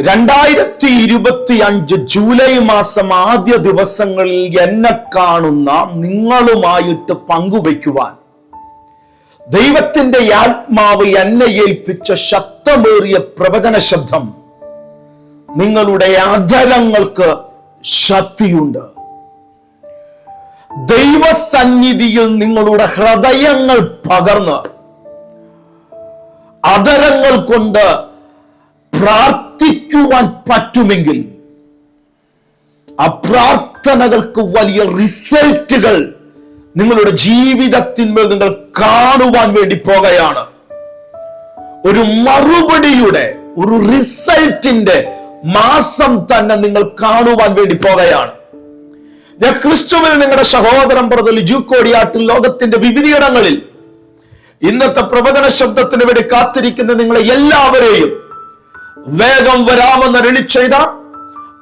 രണ്ടായിരത്തി ഇരുപത്തി അഞ്ച് ജൂലൈ മാസം ആദ്യ ദിവസങ്ങളിൽ എന്നെ കാണുന്ന നിങ്ങളുമായിട്ട് പങ്കുവയ്ക്കുവാൻ. ദൈവത്തിന്റെ ആത്മാവ് എന്നെ ഏൽപ്പിച്ച ശക്തമേറിയ പ്രവചന ശബ്ദം. നിങ്ങളുടെ അധരങ്ങൾക്ക് ശക്തിയുണ്ട്. ദൈവസന്നിധിയിൽ നിങ്ങളുടെ ഹൃദയങ്ങൾ പകർന്ന് അധരങ്ങൾ കൊണ്ട് പ്രാർത്ഥിക്കുവാൻ പറ്റുമെങ്കിൽ ആ പ്രാർത്ഥനകൾക്ക് വലിയ റിസൾട്ടുകൾ നിങ്ങളുടെ ജീവിതത്തിന്മേൽ നിങ്ങൾ കാണുവാൻ വേണ്ടി പോകുകയാണ്. ഒരു മറുപടിയുടെ ഒരു റിസൾട്ടിന്റെ മാസം തന്നെ നിങ്ങൾ കാണുവാൻ വേണ്ടി പോകുകയാണ്. ഞാൻ ക്രിസ്തുവിൽ നിങ്ങളുടെ സഹോദരൻ പ്രതൽ ജൂക്കോടിയാട്ടിൽ ലോകത്തിന്റെ വിവിധയിടങ്ങളിൽ ഇന്നത്തെ പ്രവചന ശബ്ദത്തിന് വേണ്ടി കാത്തിരിക്കുന്ന നിങ്ങളെ എല്ലാവരെയും വേഗം വരാമെന്ന് രളി ചെയ്ത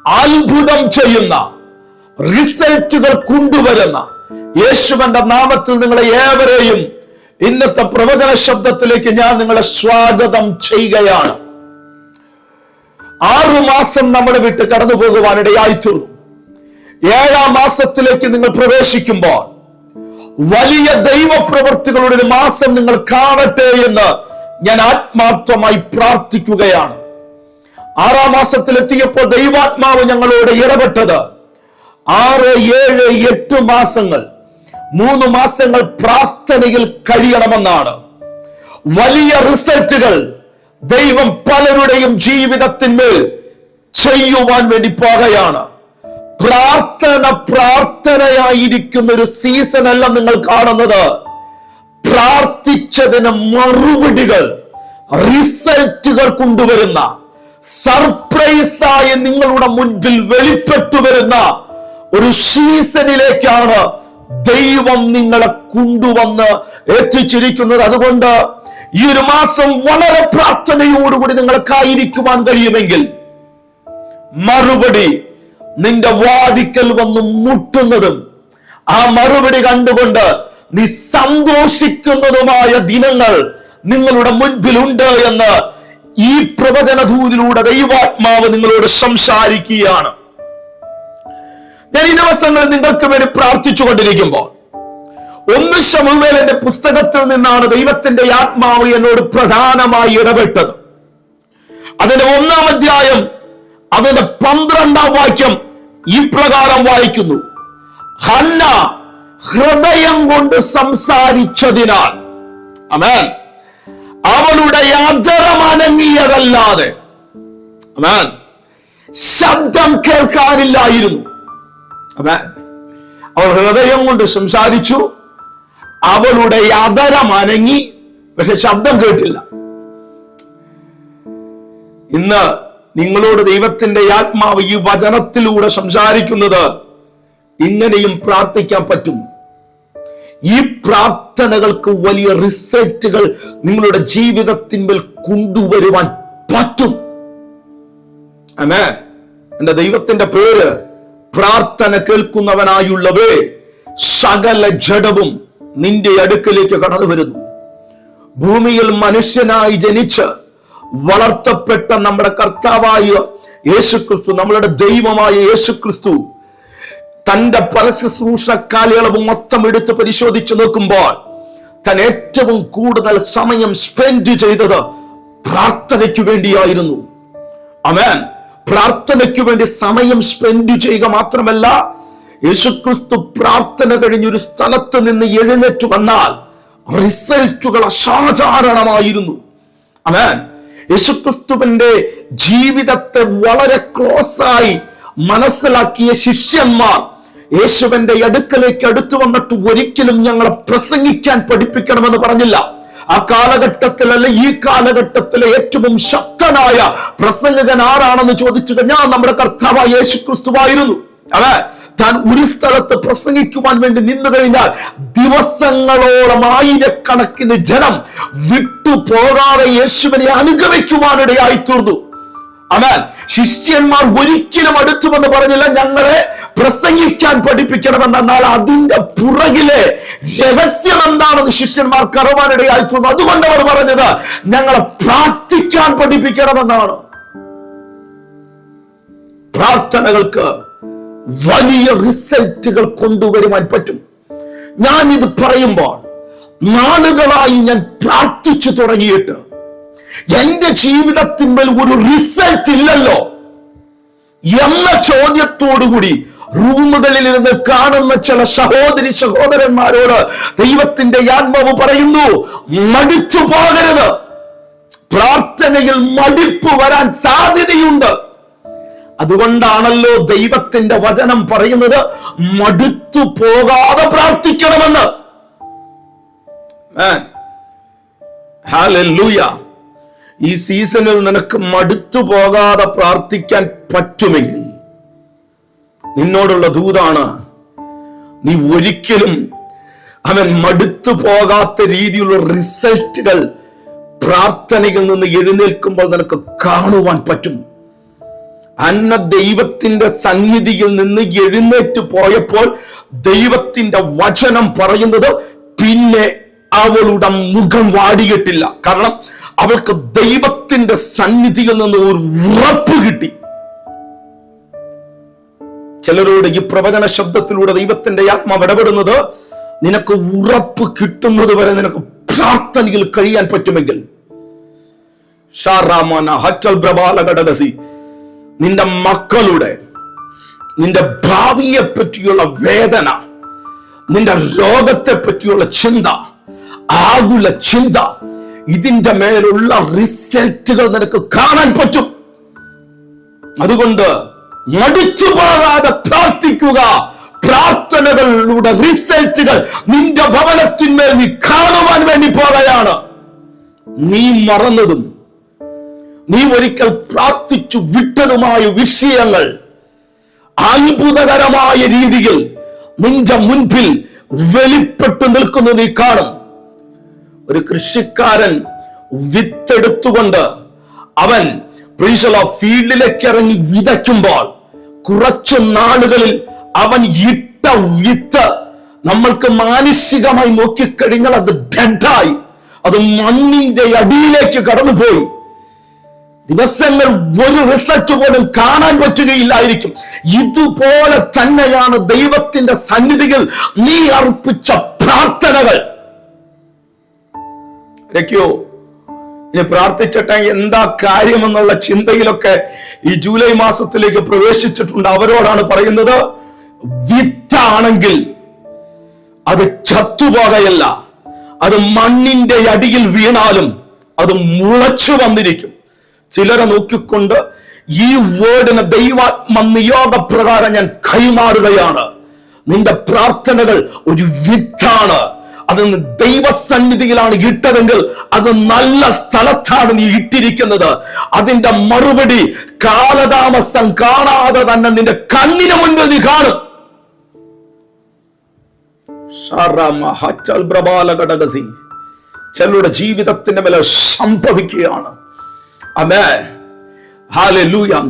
അത്ഭുതം ചെയ്യുന്ന റിസൾട്ടുകൾ കൊണ്ടുവരുന്ന യേശുവന്റെ നാമത്തിൽ നിങ്ങളെ ഏവരെയും ഇന്നത്തെ പ്രവചന ശബ്ദത്തിലേക്ക് ഞാൻ നിങ്ങളെ സ്വാഗതം ചെയ്യുകയാണ്. ആറു മാസം നമ്മൾ വിട്ട് കടന്നു പോകുവാനിടയായിത്തീർന്നു ഏഴാം മാസത്തിലേക്ക് നിങ്ങൾ പ്രവേശിക്കുമ്പോൾ വലിയ ദൈവപ്രവൃത്തികളുടെ ഒരു മാസം നിങ്ങൾ കാണട്ടെ എന്ന് ഞാൻ ആത്മാർത്ഥമായി പ്രാർത്ഥിക്കുകയാണ്. ആറാം മാസത്തിൽ എത്തിയപ്പോൾ ദൈവാത്മാവ് ഞങ്ങളോട് ഇടപെട്ടത്. ആറ് ഏഴ് എട്ട് മാസങ്ങൾ. മൂന്ന് മാസങ്ങൾ പ്രാർത്ഥനയിൽ കഴിയണമെന്നാണ്. വലിയ റിസൾട്ടുകൾ ദൈവം പലരുടെയും ജീവിതത്തിന്മേൽ ചെയ്യുവാൻ വേണ്ടി പോകുകയാണ് പ്രാർത്ഥന പ്രാർത്ഥനയായിരിക്കുന്ന ഒരു സീസൺ അല്ല നിങ്ങൾ കാണുന്നത്. പ്രാർത്ഥിച്ചതിന് മറുപടികൾ റിസൾട്ടുകൾ കൊണ്ടുവരുന്ന സർപ്രൈസായി നിങ്ങളുടെ മുൻപിൽ വെളിപ്പെട്ടു വരുന്ന ഒരു സീസണിലേക്കാണ് ദൈവം നിങ്ങളെ കൊണ്ടുവന്ന് എത്തിച്ചിരിക്കുന്നത് അതുകൊണ്ട് ഈ ഒരു മാസം വളരെ പ്രാർത്ഥനയോടുകൂടി നിങ്ങൾക്കായിരിക്കുവാൻ കഴിയുമെങ്കിൽ മറുപടി നിന്റെ വാതിക്കൽ വന്ന് മുട്ടുന്നതും ആ മറുപടി കണ്ടുകൊണ്ട് നീ സന്തോഷിക്കുന്നതുമായ ദിനങ്ങൾ നിങ്ങളുടെ മുൻപിലുണ്ട് എന്ന് ഈ പ്രവചനധൂതിലൂടെ ദൈവാത്മാവ് നിങ്ങളോട് സംസാരിക്കുകയാണ്. ഞാൻ ഈ ദിവസങ്ങളിൽ നിങ്ങൾക്ക് വേണ്ടി പ്രാർത്ഥിച്ചു കൊണ്ടിരിക്കുമ്പോൾ ഒന്ന് ശമുവേലന്റെ പുസ്തകത്തിൽ നിന്നാണ് ദൈവത്തിന്റെ ആത്മാവ് എന്നോട് പ്രധാനമായി ഇടപെട്ടത്. അതിന്റെ ഒന്നാം അധ്യായം അതിന്റെ പന്ത്രണ്ടാം വാക്യം ഈ പ്രകാരം വായിക്കുന്നു. ഹന്ന ഹൃദയം കൊണ്ട് സംസാരിച്ചതിനാൽ. അമേൻ അവളുടെ യാതരം അനങ്ങിയതല്ലാതെ. ശബ്ദം കേൾക്കാനില്ലായിരുന്നു. അവൾ ഹൃദയം കൊണ്ട് സംസാരിച്ചു. അവളുടെ അതരം അനങ്ങി. പക്ഷെ ശബ്ദം കേട്ടില്ല. ഇന്ന് നിങ്ങളോട് ദൈവത്തിന്റെ ആത്മാവ് ഈ വചനത്തിലൂടെ സംസാരിക്കുന്നത് ഇങ്ങനെയും പ്രാർത്ഥിക്കാൻ പറ്റും. ഈ പ്രാർത്ഥനകൾക്ക് വലിയ റിസൾട്ടുകൾ നിങ്ങളുടെ ജീവിതത്തിന്മേൽ കൊണ്ടുവരുവാൻ പറ്റും. അമേ എന്റെ ദൈവത്തിന്റെ പേര് പ്രാർത്ഥന കേൾക്കുന്നവനായുള്ളവേ സകല ജഡവും നിന്റെ അടുക്കലേക്ക് കടന്നു വരുന്നു. ഭൂമിയിൽ മനുഷ്യനായി ജനിച്ച് വളർത്തപ്പെട്ട നമ്മുടെ കർത്താവായ യേശുക്രിസ്തു നമ്മളുടെ ദൈവമായ യേശുക്രിസ്തു തന്റെ പരശുശ്രൂഷ കാലയളവ് മൊത്തം എടുത്ത് പരിശോധിച്ചു നോക്കുമ്പോൾ താൻ ഏറ്റവും കൂടുതൽ സമയം സ്പെൻഡ് ചെയ്തത് പ്രാർത്ഥനയ്ക്ക് വേണ്ടിയായിരുന്നു. അമേൻ പ്രാർത്ഥനയ്ക്ക് വേണ്ടി സമയം സ്പെൻഡ് ചെയ്യുക മാത്രമല്ല യേശുക്രിസ്തു പ്രാർത്ഥന കഴിഞ്ഞൊരു സ്ഥലത്ത് നിന്ന് എഴുന്നേറ്റ് വന്നാൽ റിസൾട്ടുകൾ അസാധാരണമായിരുന്നു. അമേൻ യേശുക്രിസ്തുവിന്റെ ജീവിതത്തെ വളരെ ക്ലോസ് ആയി മനസ്സിലാക്കിയ ശിഷ്യന്മാർ യേശുവിന്റെ അടുക്കലേക്ക് അടുത്തു വന്നിട്ട് ഒരിക്കലും ഞങ്ങളെ പ്രസംഗിക്കാൻ പഠിപ്പിക്കണമെന്ന് പറഞ്ഞില്ല. ആ കാലഘട്ടത്തിൽ അല്ല ഈ കാലഘട്ടത്തിലെ ഏറ്റവും ശക്തനായ പ്രസംഗകൻ ആരാണെന്ന് ചോദിച്ചു കഴിഞ്ഞാൽ നമ്മുടെ കർത്താവായ യേശു ക്രിസ്തുവായിരുന്നു അതെ താൻ ഒരു സ്ഥലത്ത് പ്രസംഗിക്കുവാൻ വേണ്ടി നിന്നു കഴിഞ്ഞാൽ ദിവസങ്ങളോളം ആയിരക്കണക്കിന് ജനം വിട്ടുപോകാതെ യേശുവിനെ അനുഗമിക്കുവാനിടയായി തീർന്നു. അമാൻ. ശിഷ്യന്മാർ ഒരിക്കലും അടുത്തു വന്ന് പറഞ്ഞില്ല ഞങ്ങളെ പ്രസംഗിക്കാൻ പഠിപ്പിക്കണമെന്ന് എന്നാൽ അതിന്റെ പുറകിലെ രഹസ്യം എന്താണെന്ന് ശിഷ്യന്മാർ കറവാനിടയായി തോന്നുന്നു. അതുകൊണ്ട് അവർ പറഞ്ഞത് ഞങ്ങളെ പ്രാർത്ഥിക്കാൻ പഠിപ്പിക്കണമെന്നാണ്. പ്രാർത്ഥനകൾക്ക് വലിയ റിസൾട്ടുകൾ കൊണ്ടുവരുവാൻ പറ്റും. ഞാൻ ഇത് പറയുമ്പോൾ നാളുകളായി ഞാൻ പ്രാർത്ഥിച്ചു തുടങ്ങിയിട്ട് എന്റെ ജീവിതത്തിന്മേൽ ഒരു റിസൾട്ട് ഇല്ലല്ലോ എന്ന ചോദ്യത്തോടുകൂടി റൂമുകളിൽ ഇരുന്ന് കാണുന്ന ചില സഹോദരി സഹോദരന്മാരോട് ദൈവത്തിന്റെ ആത്മാവ് പറയുന്നു മടിച്ചു പോകരുത്. പ്രാർത്ഥനയിൽ മടിപ്പ് വരാൻ സാധ്യതയുണ്ട്. അതുകൊണ്ടാണല്ലോ ദൈവത്തിന്റെ വചനം പറയുന്നത് മടുത്തു പോകാതെ പ്രാർത്ഥിക്കണമെന്ന്. ഹാലൂയ ഈ സീസണിൽ നിനക്ക് മടുത്തു പോകാതെ പ്രാർത്ഥിക്കാൻ പറ്റുമെങ്കിൽ നിന്നോടുള്ള ദൂതാണ് നീ ഒരിക്കലും അവൻ മടുത്തു പോകാത്ത രീതിയിലുള്ള റിസൾട്ടുകൾ പ്രാർത്ഥനയിൽ നിന്ന് എഴുന്നേൽക്കുമ്പോൾ നിനക്ക് കാണുവാൻ പറ്റും. അന്ന ദൈവത്തിന്റെ സന്നിധിയിൽ നിന്ന് എഴുന്നേറ്റ് പോയപ്പോൾ ദൈവത്തിന്റെ വചനം പറയുന്നത് പിന്നെ അവളുടെ മുഖം വാടിയിട്ടില്ല. കാരണം അവൾക്ക് ദൈവത്തിന്റെ സന്നിധിയിൽ നിന്ന് ഒരു ഉറപ്പ് കിട്ടി. ചിലരോട് ഈ പ്രവചന ശബ്ദത്തിലൂടെ ദൈവത്തിന്റെ ആത്മാവ് ഇടപെടുന്നത് നിനക്ക് ഉറപ്പ് കിട്ടുന്നത് വരെ നിനക്ക് പ്രാർത്ഥനയിൽ കഴിയാൻ പറ്റുമെങ്കിൽ. നിന്റെ മക്കളുടെ നിന്റെ ഭാവിയെ പറ്റിയുള്ള വേദന നിന്റെ രോഗത്തെ പറ്റിയുള്ള ചിന്ത ആകുല ചിന്ത ഇതിന്റെ മേലുള്ള റിസൾട്ടുകൾ നിനക്ക് കാണാൻ പറ്റും. അതുകൊണ്ട് മടിച്ചു പോകാതെ പ്രാർത്ഥിക്കുക. പ്രാർത്ഥനകളുടെ റിസൾട്ടുകൾ നിന്റെ ഭവനത്തിന്മേൽ നീ കാണുവാൻ വേണ്ടി പോകുകയാണ് നീ മറന്നതും നീ ഒരിക്കൽ പ്രാർത്ഥിച്ചു വിട്ടതുമായ വിഷയങ്ങൾ അത്ഭുതകരമായ രീതിയിൽ നിന്റെ മുൻപിൽ വെളിപ്പെട്ടു നിൽക്കുന്നത് നീ കാണും. ഒരു കൃഷിക്കാരൻ വിത്തെടുത്തുകൊണ്ട് അവൻ ഫീൽഡിലേക്ക് ഇറങ്ങി വിതയ്ക്കുമ്പോൾ കുറച്ചു നാളുകളിൽ അവൻ ഇട്ട വിത്ത് നമ്മൾക്ക് മാനുഷികമായി നോക്കിക്കഴിഞ്ഞാൽ അത് ഡെഡായി. അത് മണ്ണിന്റെ അടിയിലേക്ക് കടന്നുപോയി. ദിവസങ്ങൾ ഒരു റിസൾട്ട് പോലും കാണാൻ പറ്റുകയില്ലായിരിക്കും. ഇതുപോലെ തന്നെയാണ് ദൈവത്തിന്റെ സന്നിധികൾ നീ അർപ്പിച്ച പ്രാർത്ഥനകൾ. രക്കോ ഇനി പ്രാർത്ഥിച്ചിട്ട് എന്താ കാര്യമെന്നുള്ള ചിന്തയിലൊക്കെ ഈ ജൂലൈ മാസത്തിലേക്ക് പ്രവേശിച്ചിട്ടുണ്ട്. അവരോടാണ് പറയുന്നത് വിത്താണെങ്കിൽ അത് ചത്തുപോകയല്ല. അത് മണ്ണിന്റെ അടിയിൽ വീണാലും അത് മുളച്ചു വന്നിരിക്കും. ചിലരെ നോക്കിക്കൊണ്ട് ഈ വേർഡിന് ദൈവാത്മ നിയോഗപ്രകാരം ഞാൻ കൈമാറുകയാണ്. നിന്റെ പ്രാർത്ഥനകൾ ഒരു വിത്താണ്. അത് ദൈവസന്നിധിയിലാണ് ഇട്ടതെങ്കിൽ അത് നല്ല സ്ഥലത്താണ് നീ ഇട്ടിരിക്കുന്നത്. അതിന്റെ മറുപടി കാലതാമസം കാണാതെ തന്നെ നിന്റെ കണ്ണിന് മുൻപിൽ നീ കാണും. ചിലരുടെ ജീവിതത്തിന്റെ മേലെ സംഭവിക്കുകയാണ്.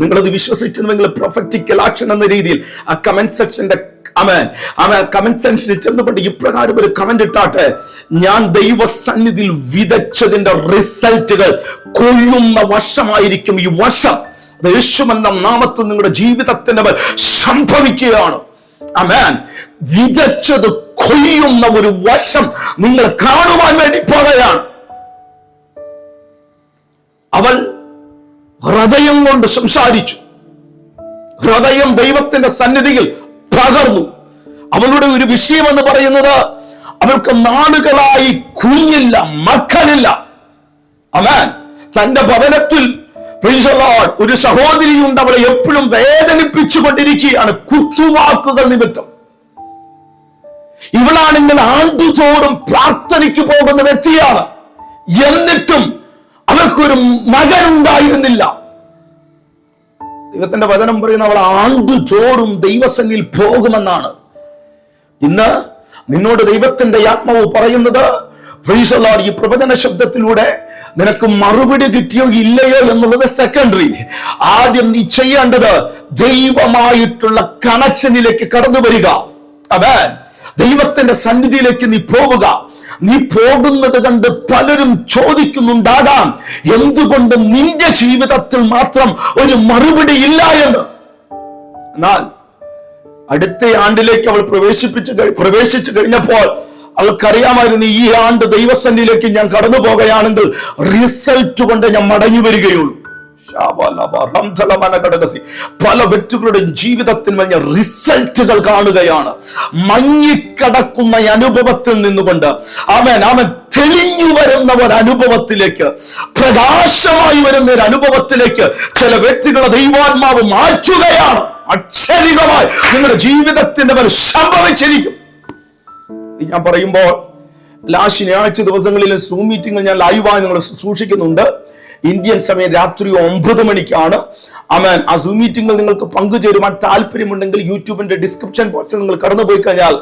നിങ്ങളത് വിശ്വസിക്കുന്നുവെങ്കിൽ പ്രൊഫറ്റിക്കൽ ആക്ഷൻ എന്ന രീതിയിൽ ആ കമന്റ് സെക്ഷന്റെ അമേൻ അമേ കമന്റ് സെക്ഷനിൽ ചെന്നുകൊണ്ട് ഇപ്രകാരം ഒരു കമന്റ് ഇട്ടാട്ടെ ഞാൻ ദൈവസന്നിധിയിൽ വിതച്ചതിന്റെ റിസൾട്ടുകൾ കൊള്ളുന്ന വർഷമായിരിക്കും ഈ വർഷം. യേശുമെന്ന നാമത്തിൽ നിങ്ങളുടെ ജീവിതത്തിന്റെ മേൽ സംഭവിക്കുകയാണ്. അമേൻ വിതച്ചത് കൊയ്യുന്ന ഒരു വശം നിങ്ങൾ കാണുവാൻ വേണ്ടി പോകുകയാണ് അവൾ ഹൃദയം കൊണ്ട് സംസാരിച്ചു. ഹൃദയം ദൈവത്തിന്റെ സന്നിധിയിൽ പകർന്നു അവളുടെ ഒരു വിഷയം എന്ന് പറയുന്നത് അവൾക്ക് നാടുകളായി കുഞ്ഞില്ല മക്കളില്ല. അവൻ തന്റെ ഭവനത്തിൽ ഒരു സഹോദരിയുണ്ട്. അവളെ എപ്പോഴും വേദനിപ്പിച്ചു കൊണ്ടിരിക്കുകയാണ് കുത്തുവാക്കുകൾ നിമിത്തം. ഇവളാണെങ്കിൽ ആണ്ടുചോറും പ്രാർത്ഥനയ്ക്ക് പോകുന്ന വ്യക്തിയാണ്. എന്നിട്ടും അവർക്കൊരു മകൻ ഉണ്ടായിരുന്നില്ല ദൈവത്തിന്റെ വചനം പറയുന്ന അവൾ ആണ്ടു ചോറും ദൈവസന്നിൽ പോകുമെന്നാണ്. ഇന്ന് നിന്നോട് ദൈവത്തിന്റെ ആത്മാവ് പറയുന്നത് ഈ പ്രവചന ശബ്ദത്തിലൂടെ നിനക്ക് മറുപടി കിട്ടിയോ ഇല്ലയോ എന്നുള്ളത് സെക്കൻഡറി ആദ്യം നീ ചെയ്യേണ്ടത് ദൈവമായിട്ടുള്ള കണക്ഷനിലേക്ക് കടന്നു വരിക അവൻ ദൈവത്തിന്റെ സന്നിധിയിലേക്ക് നീ പോവുക. നീ പോകുന്നത് കണ്ട് പലരും ചോദിക്കുന്നുണ്ടാകാം എന്തുകൊണ്ട് നിന്റെ ജീവിതത്തിൽ മാത്രം ഒരു മറുപടി ഇല്ല എന്ന് എന്നാൽ അടുത്ത ആണ്ടിലേക്ക് അവൾ പ്രവേശിപ്പിച്ചു പ്രവേശിച്ചു കഴിഞ്ഞപ്പോൾ അവൾക്കറിയാമായിരുന്നു ഈ ആണ്ട് ദൈവസന്നിധിയിലേക്ക് ഞാൻ കടന്നു പോകുകയാണെങ്കിൽ റിസൾട്ട് കൊണ്ട് ഞാൻ മടങ്ങി വരികയുള്ളൂ. പല വ്യക്തികളുടെ ജീവിതത്തിൽ വലിയ റിസൾട്ടുകൾ കാണുകയാണ്. മങ്ങിക്കടക്കുന്ന ഈ അനുഭവത്തിൽ നിന്നുകൊണ്ട് അവൻ അവൻ തെളിഞ്ഞു വരുന്ന ഒരു അനുഭവത്തിലേക്ക് പ്രകാശമായി വരുന്ന ഒരു അനുഭവത്തിലേക്ക് ചില വ്യക്തികളെ ദൈവാത്മാവ് മാറ്റുകയാണ്. അക്ഷരികമായി നിങ്ങളുടെ ജീവിതത്തിന്റെ മേൽ സംഭവിച്ചിരിക്കും. ഞാൻ പറയുമ്പോൾ എല്ലാ ശനിയാഴ്ച ദിവസങ്ങളിൽ സൂം മീറ്റിംഗ് ഞാൻ ലൈവായി നിങ്ങൾ സൂക്ഷിക്കുന്നുണ്ട്. ഇന്ത്യൻ സമയം രാത്രി ഒമ്പത് മണിക്കാണ്. അമേൻ ആ സൂം മീറ്റിംഗിൽ നിങ്ങൾക്ക് പങ്കുചേരുവാൻ താല്പര്യമുണ്ടെങ്കിൽ യൂട്യൂബിന്റെ ഡിസ്ക്രിപ്ഷൻ ബോക്സിൽ നിങ്ങൾ കടന്നു പോയി കഴിഞ്ഞാൽ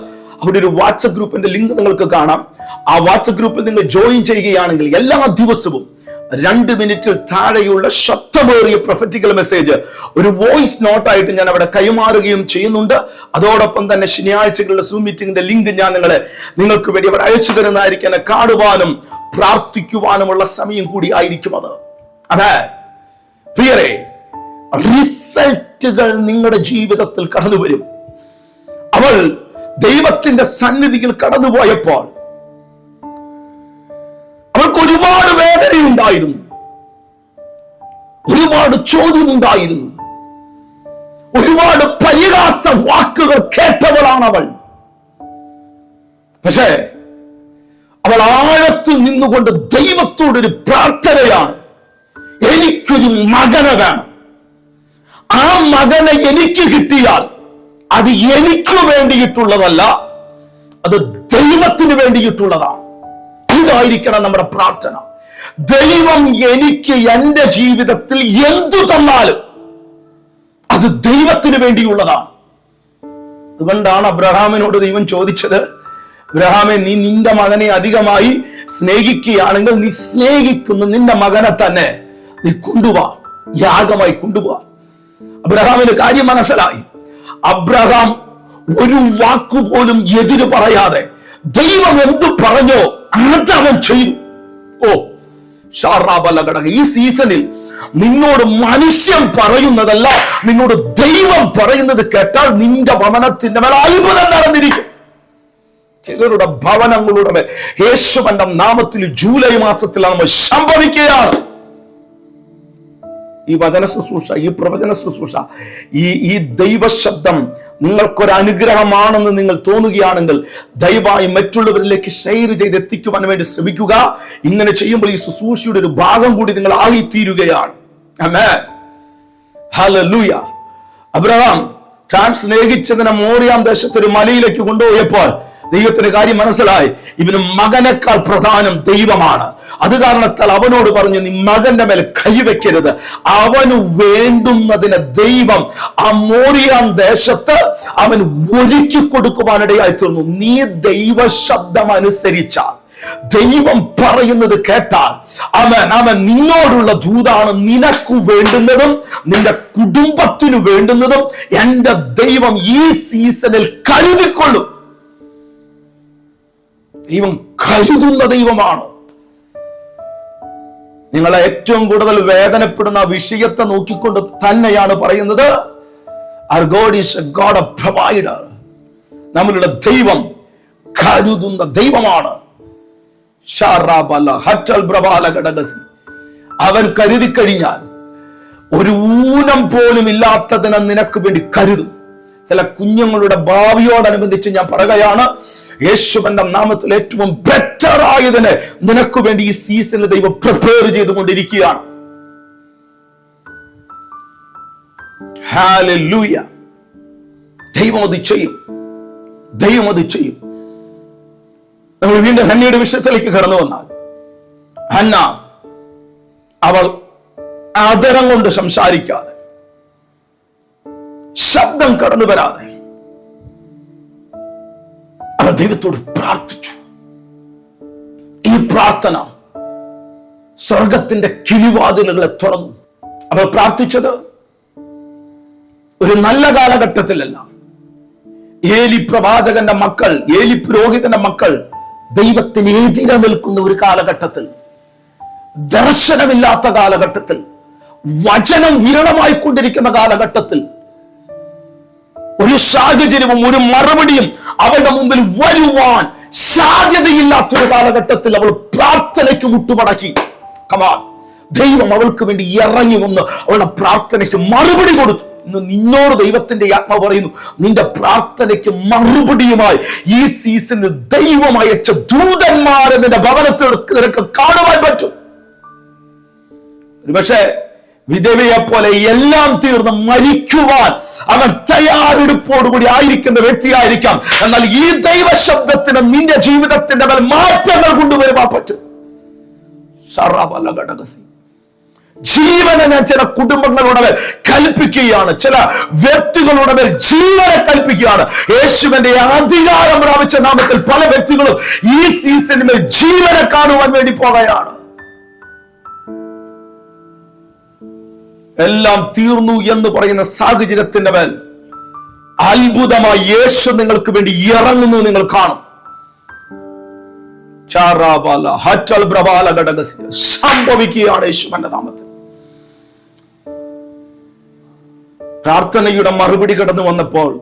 അവിടെ ഒരു വാട്സപ്പ് ഗ്രൂപ്പിന്റെ ലിങ്ക് നിങ്ങൾക്ക് കാണാം. ആ വാട്സപ്പ് ഗ്രൂപ്പിൽ നിങ്ങൾ ജോയിൻ ചെയ്യുകയാണെങ്കിൽ എല്ലാ ദിവസവും രണ്ട് മിനിറ്റിൽ താഴെയുള്ള ശബ്ദമേറിയ പ്രൊഫറ്റിക്കൽ മെസ്സേജ് ഒരു വോയിസ് നോട്ടായിട്ട് ഞാൻ അവിടെ കൈമാറുകയും ചെയ്യുന്നുണ്ട്. അതോടൊപ്പം തന്നെ ശനിയാഴ്ചകളുടെ സൂ മീറ്റിംഗിന്റെ ലിങ്ക് ഞാൻ നിങ്ങളെ നിങ്ങൾക്ക് വേണ്ടി അവിടെ അയച്ചു തരുന്നതായിരിക്കും. എന്നെ കാണുവാനും പ്രാർത്ഥിക്കുവാനുമുള്ള സമയം കൂടി ആയിരിക്കും അത്. അതെ. പ്രിയരെ റിസൾട്ടുകൾ നിങ്ങളുടെ ജീവിതത്തിൽ കടന്നു വരും അവൾ ദൈവത്തിന്റെ സന്നിധിയിൽ കടന്നുപോയപ്പോൾ അവൾക്ക് ഒരുപാട് വേദനയുണ്ടായിരുന്നു. ഒരുപാട് ചോദ്യമുണ്ടായിരുന്നു. ഒരുപാട് പരിഹാസ വാക്കുകൾ കേട്ടവളാണ് അവൾ പക്ഷേ അവൾ ആഴത്തിൽ നിന്നുകൊണ്ട് ദൈവത്തോടൊരു പ്രാർത്ഥനയാണ്. എനിക്കൊരു മകനെ വേണം. ആ മകനെ എനിക്ക് കിട്ടിയാൽ അത് എനിക്ക് വേണ്ടിയിട്ടുള്ളതല്ല അത് ദൈവത്തിന് വേണ്ടിയിട്ടുള്ളതാണ് ഇതായിരിക്കണം നമ്മുടെ പ്രാർത്ഥന. ദൈവം എനിക്ക് എന്റെ ജീവിതത്തിൽ എന്തു തന്നാലും അത് ദൈവത്തിന് വേണ്ടിയുള്ളതാണ് അതുകൊണ്ടാണ് അബ്രഹാമിനോട് ദൈവം ചോദിച്ചത് അബ്രഹാമെ നീ നിന്റെ മകനെ അധികമായി സ്നേഹിക്കുകയാണെങ്കിൽ നീ സ്നേഹിക്കുന്ന നിന്റെ മകനെ തന്നെ. നീ കൊണ്ടുവാ. യാഗമായി കൊണ്ടുപോവാ അബ്രഹാമിന് കാര്യം മനസ്സിലായി. അബ്രഹാം ഒരു വാക്കുപോലും എതിര് പറയാതെ ദൈവം എന്ത് പറഞ്ഞോ അത് അവൻ ചെയ്തു. ഓ ഷാറാബല ഘടക ഈ സീസണിൽ നിന്നോട് മനുഷ്യൻ പറയുന്നതല്ല നിന്നോട് ദൈവം പറയുന്നത് കേട്ടാൽ നിന്റെ ഭവനത്തിന്റെ മേൽ അത്ഭുതം നടന്നിരിക്കും. ചിലരുടെ ഭവനങ്ങളുടെ മേൽ യേശുവന്റെ നാമത്തിൽ ജൂലൈ മാസത്തിൽ നമ്മൾ സംഭവിക്കുകയാണ്. ഈ വചന ശുശ്രൂഷ ഈ പ്രവചന ശുശ്രൂഷ ഈ ഈ ദൈവശബ്ദം നിങ്ങൾക്കൊരു അനുഗ്രഹമാണെന്ന് നിങ്ങൾ തോന്നുകയാണെങ്കിൽ ദയവായി മറ്റുള്ളവരിലേക്ക് ഷെയർ ചെയ്ത് എത്തിക്കുവാൻ വേണ്ടി ശ്രമിക്കുക. ഇങ്ങനെ ചെയ്യുമ്പോൾ ഈ ശുശ്രൂഷയുടെ ഒരു ഭാഗം കൂടി നിങ്ങൾ ആയിത്തീരുകയാണ്. അബ്രഹാം താൻ സ്നേഹിച്ചതിനെ മോറിയാം ദേശത്തൊരു മലയിലേക്ക് കൊണ്ടുപോയപ്പോൾ ദൈവത്തിന്റെ കാര്യം മനസ്സിലായി. ഇവന് മകനേക്കാൾ പ്രധാനം ദൈവമാണ്. അത് കാരണത്താൽ അവനോട് പറഞ്ഞു നീ മകന്റെ മേൽ കൈവെക്കരുത് അവന് വേണ്ടുന്നതിന് ദൈവം ആ മോറിയാം ദേശത്ത് അവൻ ഒരുക്കി കൊടുക്കുവാനിടയായി തീർന്നു നീ ദൈവ ശബ്ദം അനുസരിച്ചാൽ ദൈവം പറയുന്നത് കേട്ടാൽ അവൻ അവൻ നിന്നോടുള്ള ദൂതാണ് നിനക്ക് വേണ്ടുന്നതും നിന്റെ കുടുംബത്തിനു വേണ്ടുന്നതും എന്റെ ദൈവം ഈ സീസണിൽ കരുതിക്കൊള്ളും. ദൈവം കരുതുന്ന ദൈവമാണ്. നിങ്ങളെ ഏറ്റവും കൂടുതൽ വേദനപ്പെടുന്ന വിഷയത്തെ നോക്കിക്കൊണ്ട് തന്നെയാണ് പറയുന്നത്. നമ്മളുടെ ദൈവം കരുതുന്ന ദൈവമാണ്. അവൻ കരുതി കഴിഞ്ഞാൽ ഒരു ഊനം പോലും ഇല്ലാത്തതിനെ നിനക്ക് വേണ്ടി കരുതും. ചില കുഞ്ഞുങ്ങളുടെ ഭാവിയോടനുബന്ധിച്ച് ഞാൻ പറയുകയാണ് യേശുവന്റെ നാമത്തിൽ ഏറ്റവും ബെറ്റർ ആയതിന് നിനക്ക് വേണ്ടി ഈ സീസണിൽ ദൈവം പ്രിപ്പയർ ചെയ്തുകൊണ്ടിരിക്കുകയാണ്. ദൈവം അത് ചെയ്യും. ദൈവം അത് ചെയ്യും. നമ്മൾ വീണ്ടും ഹന്നയുടെ വിഷയത്തിലേക്ക് കടന്നു വന്നാൽ ഹന്ന അവൾ ആദരം കൊണ്ട് സംസാരിക്കാതെ ശബ്ദം കടന്നു വരാതെ അവൾ ദൈവത്തോട് പ്രാർത്ഥിച്ചു. ഈ പ്രാർത്ഥന സ്വർഗത്തിന്റെ കിളിവാതിലുകളെ തുറന്നു. അവൾ പ്രാർത്ഥിച്ചത് ഒരു നല്ല കാലഘട്ടത്തിലല്ല. ഏലി പ്രവാചകന്റെ മക്കൾ ഏലി പുരോഹിതന്റെ മക്കൾ ദൈവത്തിന് എതിരെ നിൽക്കുന്ന ഒരു കാലഘട്ടത്തിൽ ദർശനമില്ലാത്ത കാലഘട്ടത്തിൽ വചനം വിരളമായി കൊണ്ടിരിക്കുന്ന കാലഘട്ടത്തിൽ ഒരു സാഹചര്യവും ഒരു മറുപടിയും അവരുടെ മുമ്പിൽ വരുവാൻ സാധ്യതയില്ലാത്തൊരു കാലഘട്ടത്തിൽ അവൾ പ്രാർത്ഥനയ്ക്ക് മുട്ടുമടക്കി. കമാൻ ദൈവം അവൾക്ക് വേണ്ടി ഇറങ്ങി വന്ന് അവളുടെ പ്രാർത്ഥനയ്ക്ക് മറുപടി കൊടുത്തു. ഇന്ന് നിന്നോട് ദൈവത്തിന്റെ ആത്മാവ് പറയുന്നു നിന്റെ പ്രാർത്ഥനയ്ക്ക് മറുപടിയുമായി ഈ സീസണിൽ ദൈവം അയച്ച ദൂതന്മാരെ നിന്റെ ഭവനത്തിൽ നിനക്ക് കാണുവാൻ പറ്റും. ഒരുപക്ഷെ വിധവയെ പോലെ എല്ലാം തീർന്ന് മരിക്കുവാൻ അവൻ തയ്യാറെടുപ്പോടുകൂടി ആയിരിക്കുന്ന വ്യക്തിയായിരിക്കാം. എന്നാൽ ഈ ദൈവ ശബ്ദത്തിന് നിന്റെ ജീവിതത്തിന്റെ മേൽ മാറ്റങ്ങൾ കൊണ്ടുവരുവാൻ പറ്റും. ജീവനെ ഞാൻ ചില കുടുംബങ്ങളുടെ മേൽ കൽപ്പിക്കുകയാണ്. ചില വ്യക്തികളുടെ മേൽ ജീവനെ കൽപ്പിക്കുകയാണ്. യേശുവിന്റെ അധികാരം പ്രാപിച്ച നാമത്തിൽ പല വ്യക്തികളും ഈ സീസണിൽ ജീവനെ കാണുവാൻ വേണ്ടി പോകുകയാണ് എല്ലാം തീർന്നു എന്ന് പറയുന്ന സാഹചര്യത്തിന്റെ മേൽ അത്ഭുതമായി യേശു നിങ്ങൾക്ക് വേണ്ടി ഇറങ്ങുന്നു നിങ്ങൾ കാണും. സംഭവിക്കുകയാണ് യേശുവിന്റെ നാമത്തിൽ. പ്രാർത്ഥനയുടെ മറുപടി കടന്നു വന്നപ്പോൾ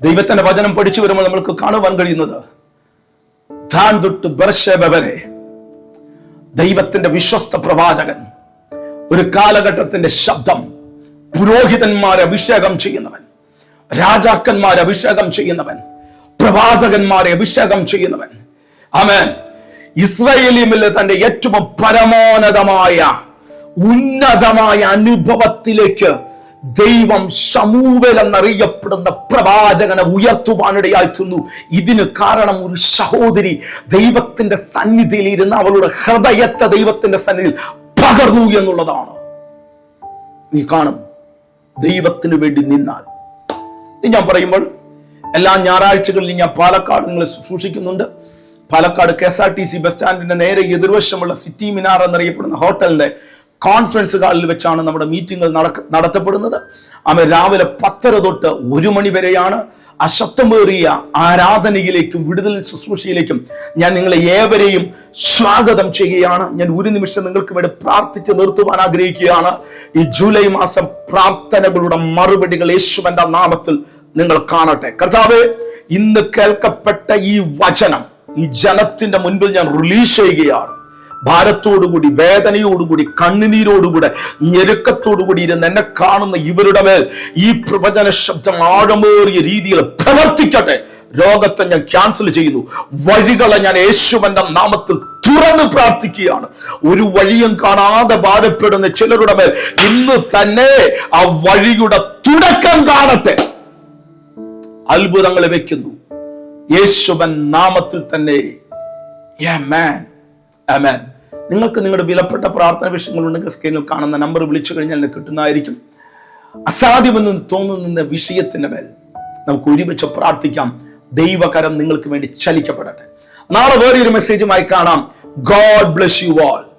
ദൈവത്തിന്റെ വചനം പഠിച്ചു വരുമ്പോൾ നമ്മൾക്ക് കാണുവാൻ കഴിയുന്നത് താൻ തൊട്ട് ബർഷവരെ ദൈവത്തിന്റെ വിശ്വസ്ത പ്രവാചകൻ ഒരു കാലഘട്ടത്തിന്റെ ശബ്ദം. പുരോഹിതന്മാരെ അഭിഷേകം ചെയ്യുന്നവൻ രാജാക്കന്മാരെ അഭിഷേകം ചെയ്യുന്നവൻ പ്രവാചകന്മാരെ അഭിഷേകം ചെയ്യുന്നവൻ. ആമേൻ. ഇസ്രയേലിമിലെ തന്റെ ഏറ്റവും പരമോന്നതമായ ഉന്നതമായ അനുഭവത്തിലേക്ക് ദൈവം സമൂവൽ എന്നറിയപ്പെടുന്ന പ്രവാചകനെ ഉയർത്തുവാനിടയായിത്തുന്നു ഇതിന് കാരണം ഒരു സഹോദരി ദൈവത്തിന്റെ സന്നിധിയിൽ ഇരുന്ന് അവളുടെ ഹൃദയത്തെ ദൈവത്തിന്റെ സന്നിധിയിൽ പകർന്നു എന്നുള്ളതാണ്. നീ കാണും. ദൈവത്തിന് വേണ്ടി നിന്നാൽ. ഞാൻ പറയുമ്പോൾ എല്ലാ ഞായറാഴ്ചകളിലും ഞാൻ പാലക്കാട് നിങ്ങളെ ശുശ്രൂഷിക്കുന്നുണ്ട് Palakkad K S R T C bus സ്റ്റാൻഡിന്റെ നേരെ എതിർവശമുള്ള സിറ്റി മിനാർ എന്നറിയപ്പെടുന്ന ഹോട്ടലിന്റെ കോൺഫറൻസ് ഹാളിൽ വെച്ചാണ് നമ്മുടെ മീറ്റിങ്ങുകൾ നടക്ക നടത്തപ്പെടുന്നത്. അവ രാവിലെ പത്തര തൊട്ട് ഒരു മണി വരെയാണ് അശക്തമേറിയ ആരാധനയിലേക്കും വിടുതൽ ശുശ്രൂഷയിലേക്കും ഞാൻ നിങ്ങളെ ഏവരെയും സ്വാഗതം ചെയ്യുകയാണ്. ഞാൻ ഒരു നിമിഷം നിങ്ങൾക്ക് വേണ്ടി പ്രാർത്ഥിച്ച് നിർത്തുവാൻ ആഗ്രഹിക്കുകയാണ്. ഈ ജൂലൈ മാസം പ്രാർത്ഥനകളുടെ മറുപടികൾ യേശുവന്റെ നാമത്തിൽ നിങ്ങൾ കാണട്ടെ. കർത്താവ് ഇന്ന് കേൾക്കപ്പെട്ട ഈ വചനം ഈ ജനത്തിന്റെ മുൻപിൽ ഞാൻ റിലീസ് ചെയ്യുകയാണ്. ഭാരത്തോടുകൂടി വേദനയോടുകൂടി കണ്ണുനീരോടുകൂടെ ഞെരുക്കത്തോടുകൂടി ഇരുന്ന് എന്നെ കാണുന്ന ഇവരുടെ മേൽ ഈ പ്രവചന ശബ്ദം ആഴമേറിയ രീതിയിൽ പ്രവർത്തിക്കട്ടെ. രോഗത്തെ ഞാൻ ക്യാൻസൽ ചെയ്യുന്നു. വഴികളെ ഞാൻ യേശുവന്റെ നാമത്തിൽ തുറന്ന് പ്രാർത്ഥിക്കുകയാണ്. ഒരു വഴിയും കാണാതെ ഭാരപ്പെടുന്ന ചിലരുടെ മേൽ ഇന്ന് തന്നെ ആ വഴിയുടെ തുടക്കം കാണട്ടെ. അത്ഭുതങ്ങൾ വെക്കുന്നു. യേശുവൻ നാമത്തിൽ തന്നെ. Amen. Amen. നിങ്ങൾക്ക് നിങ്ങളുടെ വിലപ്പെട്ട പ്രാർത്ഥന വിഷയങ്ങളുണ്ടെങ്കിൽ സ്ക്രീനിൽ കാണുന്ന നമ്പർ വിളിച്ചു കഴിഞ്ഞാൽ കിട്ടുന്നതായിരിക്കും. അസാധ്യമെന്ന് തോന്നുന്ന വിഷയത്തിന്റെ മേൽ നമുക്ക് ഒരുമിച്ച് പ്രാർത്ഥിക്കാം. ദൈവകരം നിങ്ങൾക്ക് വേണ്ടി ചലിക്കപ്പെടട്ടെ. നാളെ വേറെ ഒരു മെസ്സേജുമായി കാണാം. God bless you all